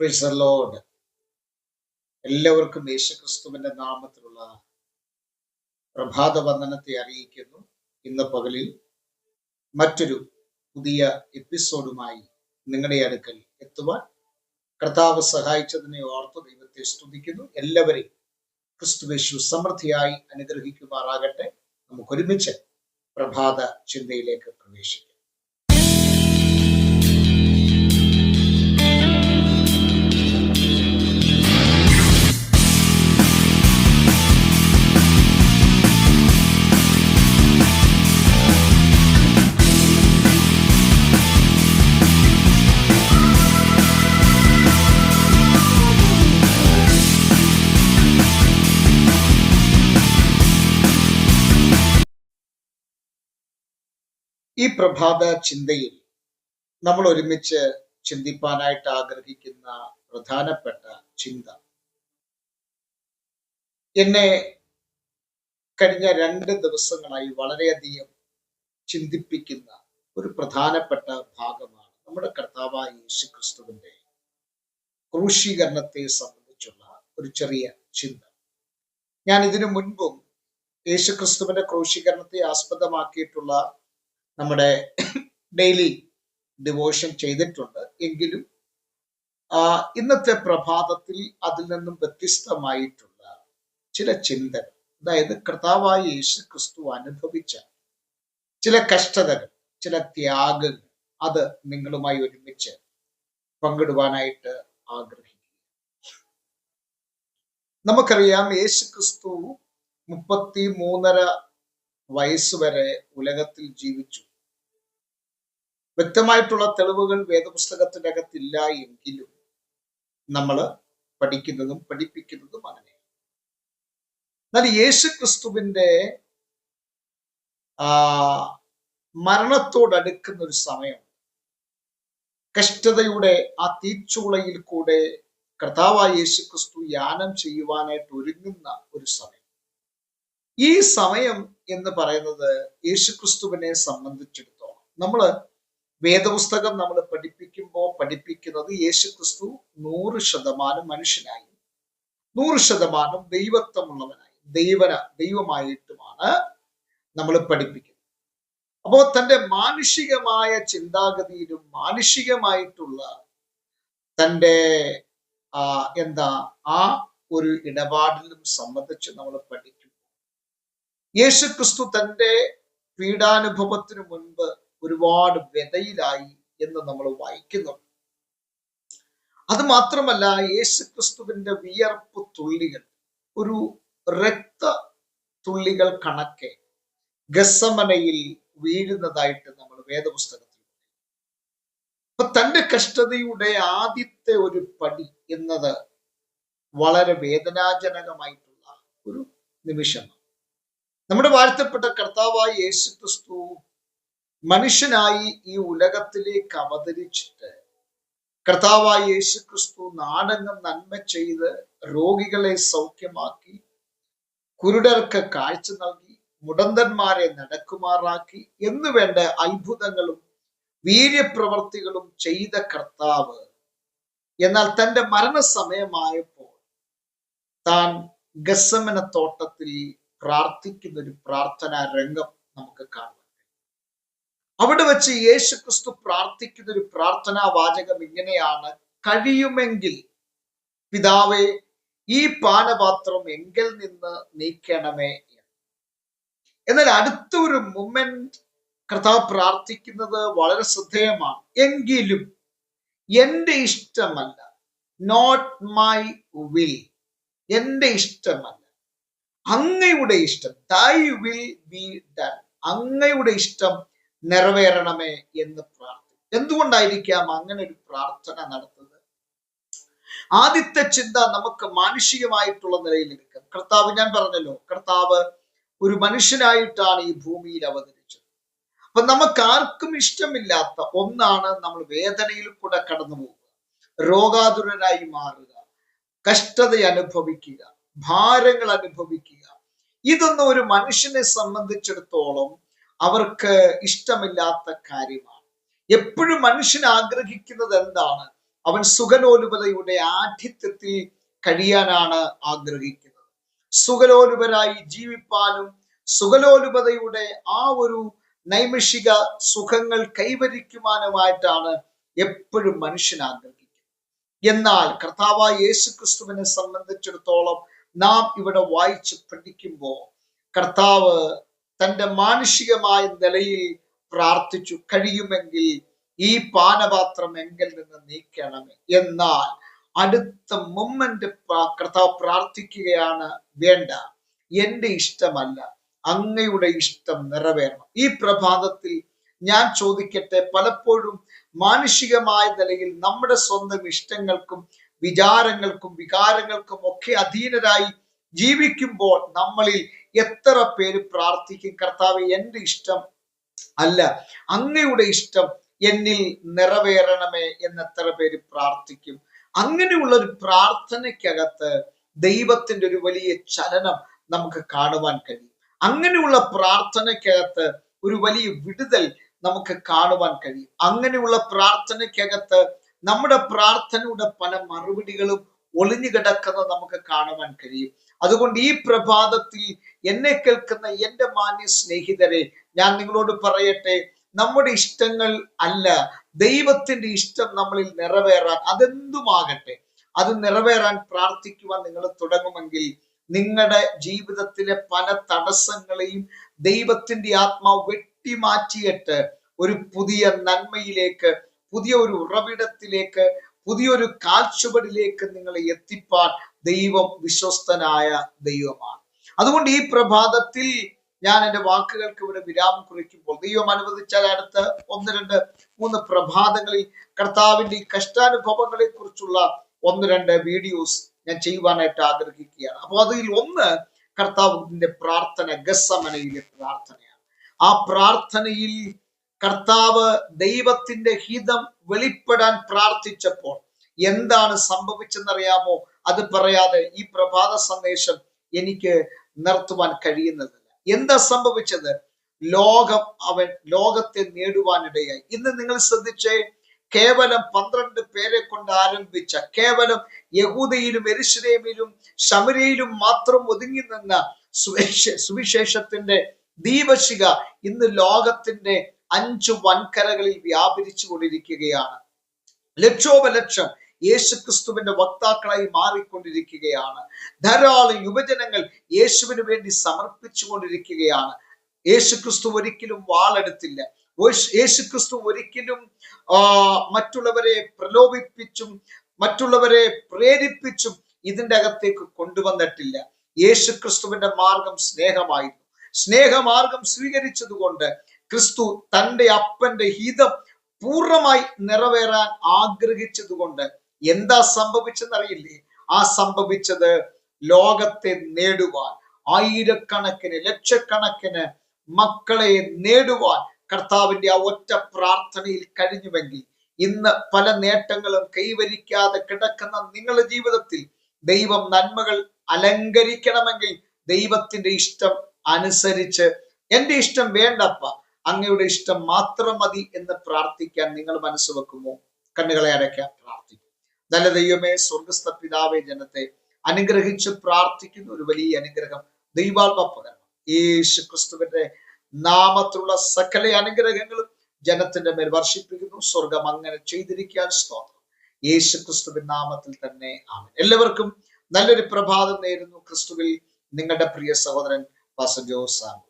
പ്രിസലോഡ് എല്ലാവർക്കും യേശുക്രിസ്തുവിന്റെ നാമത്തിലുള്ള പ്രഭാത വന്ദനത്തെ അറിയിക്കുന്നു. ഇന്ന് പകലിൽ മറ്റൊരു പുതിയ എപ്പിസോഡുമായി നിങ്ങളുടെ അടുക്കൽ എത്തുവാൻ കർത്താവ് സഹായിച്ചതിനെ ഓർത്ത് ദൈവത്തെ സ്തുതിക്കുന്നു. എല്ലാവരെയും ക്രിസ്തുവേശു സമൃദ്ധിയായി അനുഗ്രഹിക്കുമാറാകട്ടെ. നമുക്കൊരുമിച്ച് പ്രഭാത ചിന്തയിലേക്ക് പ്രവേശിക്കാം. ഈ പ്രഭാത ചിന്തയിൽ നമ്മൾ ഒരുമിച്ച് ചിന്തിപ്പാനായിട്ട് ആഗ്രഹിക്കുന്ന പ്രധാനപ്പെട്ട ചിന്ത. എന്നെ കഴിഞ്ഞ രണ്ട് ദിവസങ്ങളായി വളരെയധികം ചിന്തിപ്പിക്കുന്ന ഒരു പ്രധാനപ്പെട്ട ഭാഗമാണ് നമ്മുടെ കർത്താവായ യേശു ക്രിസ്തുവിന്റെ ക്രൂശീകരണത്തെ സംബന്ധിച്ചുള്ള ഒരു ചെറിയ ചിന്ത. ഞാൻ ഇതിനു മുൻപും യേശു ക്രിസ്തുവിന്റെ ക്രൂശീകരണത്തെ ആസ്പദമാക്കിയിട്ടുള്ള നമ്മുടെ ഡെയിലി ഡിവോഷൻ ചെയ്തിട്ടുണ്ട് എങ്കിലും ഇന്നത്തെ പ്രഭാതത്തിൽ അതിൽ നിന്നും വ്യത്യസ്തമായിട്ടുള്ള ചില ചിന്തകൾ അതായത് കർത്താവായ യേശു ക്രിസ്തു അനുഭവിച്ച ചില കഷ്ടതകൾ ചില ത്യാഗങ്ങൾ അത് നിങ്ങളുമായി ഒരുമിച്ച് പങ്കിടുവാനായിട്ട് ആഗ്രഹിക്കുന്നു. നമുക്കറിയാം യേശു ക്രിസ്തു മുപ്പത്തി മൂന്നര വയസ്സ് വരെ ഉലകത്തിൽ ജീവിച്ചു. വ്യക്തമായിട്ടുള്ള തെളിവുകൾ വേദപുസ്തകത്തിന്റെ അകത്തില്ല എങ്കിലും നമ്മൾ പഠിക്കുന്നതും പഠിപ്പിക്കുന്നതും അങ്ങനെ. എന്നാൽ യേശു ക്രിസ്തുവിന്റെ ആ മരണത്തോടടുക്കുന്ന ഒരു സമയം. കഷ്ടതയുടെ ആ തീച്ചുളയിൽ കൂടെ കർത്താവായ യേശു ക്രിസ്തു യാനം ചെയ്യുവാനായിട്ട് ഒരുങ്ങുന്ന ഒരു സമയം. ഈ സമയം എന്ന് പറയുന്നത് യേശുക്രിസ്തുവിനെ സംബന്ധിച്ചിടത്തോളം. നമ്മൾ വേദപുസ്തകം നമ്മൾ പഠിപ്പിക്കുമ്പോൾ പഠിപ്പിക്കുന്നത് യേശുക്രിസ്തു നൂറ് ശതമാനം മനുഷ്യനായി. നൂറ് ശതമാനം ദൈവത്വമുള്ളവനായി. ദൈവന ദൈവമായിട്ടുമാണ് നമ്മൾ പഠിപ്പിക്കുന്നത്. അപ്പോൾ തന്റെ മാനുഷികമായ ചിന്താഗതിയിലും മാനുഷികമായിട്ടുള്ള തന്റെ എന്താ ആ ഒരു ഇടപാടിലും സംബന്ധിച്ച് നമ്മൾ പഠിക്കും. യേശുക്രിസ്തു തന്റെ പീഡാനുഭവത്തിന് മുൻപ് ഒരുപാട് വ്യതയിലായി എന്ന് നമ്മൾ വായിക്കുന്നു. അത് മാത്രമല്ല യേശു ക്രിസ്തുവിന്റെ വിയർപ്പ് തുള്ളികൾ ഒരു രക്ത തുള്ളികൾ കണക്കെ ഗസമനയിൽ വീഴുന്നതായിട്ട് നമ്മൾ വേദപുസ്തകത്തിൽ അപ്പൊ തന്റെ കഷ്ടതയുടെ ആദ്യത്തെ ഒരു പടി എന്നത് വളരെ വേദനാജനകമായിട്ടുള്ള ഒരു നിമിഷമാണ്. നമ്മുടെ വാഴ്ത്തപ്പെട്ട കർത്താവായ യേശു ക്രിസ്തു മനുഷ്യനായി ഈ ഉലകത്തിലേക്ക് അവതരിച്ചിട്ട് കർത്താവായ യേശു ക്രിസ്തു നാടെങ്ങും നന്മ ചെയ്ത് രോഗികളെ സൗഖ്യമാക്കി കുരുടർക്ക് കാഴ്ച നൽകി മുടന്തന്മാരെ നടക്കുമാറാക്കി എന്നു വേണ്ട അത്ഭുതങ്ങളും വീര്യപ്രവർത്തികളും ചെയ്ത കർത്താവ്. എന്നാൽ തന്റെ മരണസമയമായപ്പോൾ താൻ ഗസമന തോട്ടത്തിൽ പ്രാർത്ഥിക്കുന്ന ഒരു പ്രാർത്ഥനാ രംഗം നമുക്ക് കാണാം അവിടെ വെച്ച് യേശു ക്രിസ്തു പ്രാർത്ഥിക്കുന്ന ഒരു പ്രാർത്ഥനാ വാചകം ഇങ്ങനെയാണ്. കഴിയുമെങ്കിൽ പിതാവെ ഈ പാനപാത്രം എങ്കിൽ നിന്ന് നീക്കണമേ എന്ന്. എന്നാൽ അടുത്ത ഒരു മൊമെന്റ് കർത്താവ് പ്രാർത്ഥിക്കുന്നത് വളരെ ശ്രദ്ധേയമാണ്. എങ്കിലും എന്റെ ഇഷ്ടമല്ല. നോട്ട് മൈ വിൽ എന്റെ ഇഷ്ടമല്ല. അങ്ങയുടെ ഇഷ്ടം. തൈ വിൽ ബി ഡൺ അങ്ങയുടെ ഇഷ്ടം നിറവേറണമേ എന്ന് പ്രാർത്ഥിക്കും. എന്തുകൊണ്ടായിരിക്കാം അങ്ങനെ ഒരു പ്രാർത്ഥന നടത്തുന്നത്? ആദ്യത്തെ ചിന്ത നമുക്ക് മാനുഷികമായിട്ടുള്ള നിലയിൽ എടുക്കാം. കർത്താവ് ഞാൻ പറഞ്ഞല്ലോ കർത്താവ് ഒരു മനുഷ്യനായിട്ടാണ് ഈ ഭൂമിയിൽ അവതരിച്ചത്. അപ്പൊ നമുക്ക് ആർക്കും ഇഷ്ടമില്ലാത്ത ഒന്നാണ് നമ്മൾ വേദനയിൽ കൂടെ കടന്നു പോകുക രോഗാതുരനായി മാറുക. കഷ്ടത അനുഭവിക്കുക. ഭാരങ്ങൾ അനുഭവിക്കുക. ഇതൊന്നും ഒരു മനുഷ്യനെ സംബന്ധിച്ചിടത്തോളം അവർക്ക് ഇഷ്ടമില്ലാത്ത കാര്യമാണ്. എപ്പോഴും മനുഷ്യൻ ആഗ്രഹിക്കുന്നത് എന്താണ്? അവൻ സുഖലോലുപതയുടെ ആഠിത്യത്തിൽ കഴിയാനാണ് ആഗ്രഹിക്കുന്നത്. സുഖലോലുപരായി ജീവിപ്പാനും സുഖലോലുപതയുടെ ആ ഒരു നൈമിഷിക സുഖങ്ങൾ കൈവരിക്കുവാനുമായിട്ടാണ് എപ്പോഴും മനുഷ്യൻ ആഗ്രഹിക്കുന്നത്. എന്നാൽ കർത്താവായ യേശു ക്രിസ്തുവിനെ സംബന്ധിച്ചിടത്തോളം നാം ഇവിടെ വായിച്ച് പഠിക്കുമ്പോൾ കർത്താവ് തന്റെ മാനുഷികമായ നിലയിൽ പ്രാർത്ഥിച്ചു കഴിയുമെങ്കിൽ ഈ പാനപാത്രം എങ്കിൽ നിന്ന് നീക്കണമേ. എന്നാൽ അടുത്ത മൊമെന്റ് കർത്താവ് പ്രാർത്ഥിക്കുകയാണ് വേണ്ട എന്റെ ഇഷ്ടമല്ല അങ്ങയുടെ ഇഷ്ടം നിറവേറണം. ഈ പ്രഭാതത്തിൽ ഞാൻ ചോദിക്കട്ടെ പലപ്പോഴും മാനുഷികമായ നിലയിൽ നമ്മുടെ സ്വന്തം ഇഷ്ടങ്ങൾക്കും വിചാരങ്ങൾക്കും വികാരങ്ങൾക്കും ഒക്കെ അധീനരായി ജീവിക്കുമ്പോൾ നമ്മളിൽ എത്ര പേര് പ്രാർത്ഥിക്കും? കർത്താവ് എന്റെ ഇഷ്ടം അല്ല. അങ്ങയുടെ ഇഷ്ടം എന്നിൽ നിറവേറണമേ എന്ന് എത്ര പേര് പ്രാർത്ഥിക്കും? അങ്ങനെയുള്ള ഒരു പ്രാർത്ഥനയ്ക്കകത്ത് ദൈവത്തിന്റെ ഒരു വലിയ ചലനം നമുക്ക് കാണുവാൻ കഴിയും. അങ്ങനെയുള്ള പ്രാർത്ഥനയ്ക്കകത്ത് ഒരു വലിയ വിടുതൽ നമുക്ക് കാണുവാൻ കഴിയും. അങ്ങനെയുള്ള പ്രാർത്ഥനയ്ക്കകത്ത് നമ്മുടെ പ്രാർത്ഥനയുടെ പല മറുപടികളും ഒളിഞ്ഞു കിടക്കുന്നത് നമുക്ക് കാണുവാൻ കഴിയും. അതുകൊണ്ട് ഈ പ്രഭാതത്തിൽ എന്നെ കേൾക്കുന്ന എന്റെ മാന്യ സ്നേഹിതരെ ഞാൻ നിങ്ങളോട് പറയട്ടെ നമ്മുടെ ഇഷ്ടങ്ങൾ അല്ല ദൈവത്തിന്റെ ഇഷ്ടം നമ്മളിൽ നിറവേറാൻ അതെന്തുമാകട്ടെ അത് നിറവേറാൻ പ്രാർത്ഥിക്കുവാൻ നിങ്ങൾ തുടങ്ങുമെങ്കിൽ നിങ്ങളുടെ ജീവിതത്തിലെ പല തടസ്സങ്ങളെയും ദൈവത്തിന്റെ ആത്മാവ് വെട്ടിമാറ്റിയിട്ട് ഒരു പുതിയ നന്മയിലേക്ക് പുതിയ ഒരു ഉറവിടത്തിലേക്ക് പുതിയൊരു കാൽച്ചുവടിലേക്ക് നിങ്ങളെ എത്തിപ്പാൻ ദൈവം വിശ്വസ്തനായ ദൈവമാണ്. അതുകൊണ്ട് ഈ പ്രഭാതത്തിൽ ഞാൻ എന്റെ വാക്കുകൾക്ക് ഇവിടെ വിരാമം കുറിക്കുമ്പോൾ ദൈവം അനുവദിച്ചാൽ അടുത്ത ഒന്ന് രണ്ട് മൂന്ന് പ്രഭാതങ്ങളിൽ കർത്താവിന്റെ ഈ കഷ്ടാനുഭവങ്ങളെ കുറിച്ചുള്ള ഒന്ന് രണ്ട് വീഡിയോസ് ഞാൻ ചെയ്യുവാനായിട്ട് ആഗ്രഹിക്കുകയാണ്. അപ്പോൾ അതിൽ ഒന്ന് കർത്താവിന്റെ പ്രാർത്ഥന ഗസമനയിലെ പ്രാർത്ഥനയാണ്. ആ പ്രാർത്ഥനയിൽ കർത്താവ് ദൈവത്തിന്റെ ഹിതം വെളിപ്പെടാൻ പ്രാർത്ഥിച്ചപ്പോൾ എന്താണ് സംഭവിച്ചെന്നറിയാമോ? അത് പറയാതെ ഈ പ്രഭാത സന്ദേശം എനിക്ക് നിർത്തുവാൻ കഴിയുന്നതല്ല. എന്താ സംഭവിച്ചത്? ലോകം അവൻ ലോകത്തെ നേടുവാനിടയായി. ഇന്ന് നിങ്ങൾ ശ്രദ്ധിച്ചേ കേവലം പന്ത്രണ്ട് പേരെ കൊണ്ട് ആരംഭിച്ച കേവലം യഹൂദയിലും എരിശ്രേമിലും ശമരയിലും മാത്രം ഒതുങ്ങി നിന്ന സുവിശേ സുവിശേഷത്തിന്റെ ദീപശിക ഇന്ന് ലോകത്തിന്റെ അഞ്ചു വൻകരകളിൽ വ്യാപരിച്ചു കൊണ്ടിരിക്കുകയാണ് ലക്ഷോപലക്ഷം യേശുക്രിസ്തുവിന്റെ വക്താക്കളായി മാറിക്കൊണ്ടിരിക്കുകയാണ്. ധാരാളം യുവജനങ്ങൾ യേശുവിന് വേണ്ടി സമർപ്പിച്ചു കൊണ്ടിരിക്കുകയാണ് യേശുക്രിസ്തു ഒരിക്കലും വാളെടുത്തില്ല. യേശുക്രിസ്തു ഒരിക്കലും മറ്റുള്ളവരെ പ്രലോഭിപ്പിച്ചും മറ്റുള്ളവരെ പ്രേരിപ്പിച്ചും ഇതിന്റെ അകത്തേക്ക് കൊണ്ടുവന്നിട്ടില്ല. യേശുക്രിസ്തുവിന്റെ മാർഗം സ്നേഹമായിരുന്നു. സ്നേഹമാർഗം സ്വീകരിച്ചതുകൊണ്ട് ക്രിസ്തു തന്റെ അപ്പന്റെ ഹിതം പൂർണമായി നിറവേറാൻ ആഗ്രഹിച്ചതുകൊണ്ട് എന്താ സംഭവിച്ചെന്നറിയില്ലേ? ആ സംഭവിച്ചത് ലോകത്തെ നേടുവാൻ ആയിരക്കണക്കിന് ലക്ഷക്കണക്കിന് മക്കളെ നേടുവാൻ കർത്താവിന്റെ ആ ഒറ്റ പ്രാർത്ഥനയിൽ കഴിഞ്ഞുവെങ്കിൽ ഇന്ന് പല നേട്ടങ്ങളും കൈവരിക്കാതെ കിടക്കുന്ന നിങ്ങളുടെ ജീവിതത്തിൽ ദൈവം നന്മകൾ അലങ്കരിക്കണമെങ്കിൽ ദൈവത്തിന്റെ ഇഷ്ടം അനുസരിച്ച് എന്റെ ഇഷ്ടം വേണ്ടപ്പ അങ്ങയുടെ ഇഷ്ടം മാത്രം മതി എന്ന് പ്രാർത്ഥിക്കാൻ നിങ്ങൾ മനസ്സ് വെക്കുമോ? കണ്ണുകളെ അടയ്ക്കാൻ പ്രാർത്ഥിക്കും. നല്ല ദൈവമേ സ്വർഗസ്ഥ പിതാവേ ജനത്തെ അനുഗ്രഹിച്ച് പ്രാർത്ഥിക്കുന്ന ഒരു വലിയ അനുഗ്രഹം ദൈവാത്മ പകരണം. യേശു ക്രിസ്തുവിന്റെ നാമത്തിലുള്ള സകല അനുഗ്രഹങ്ങളും ജനത്തിന്റെ മേൽ വർഷിപ്പിക്കുന്നു. സ്വർഗം അങ്ങനെ ചെയ്തിരിക്കാൻ സ്തോത്രം. യേശു ക്രിസ്തുവിൻ നാമത്തിൽ തന്നെ ആണ് എല്ലാവർക്കും നല്ലൊരു പ്രഭാതം നേരുന്നു. ക്രിസ്തുവിൽ നിങ്ങളുടെ പ്രിയ സഹോദരൻ പാസ ജോസാണ്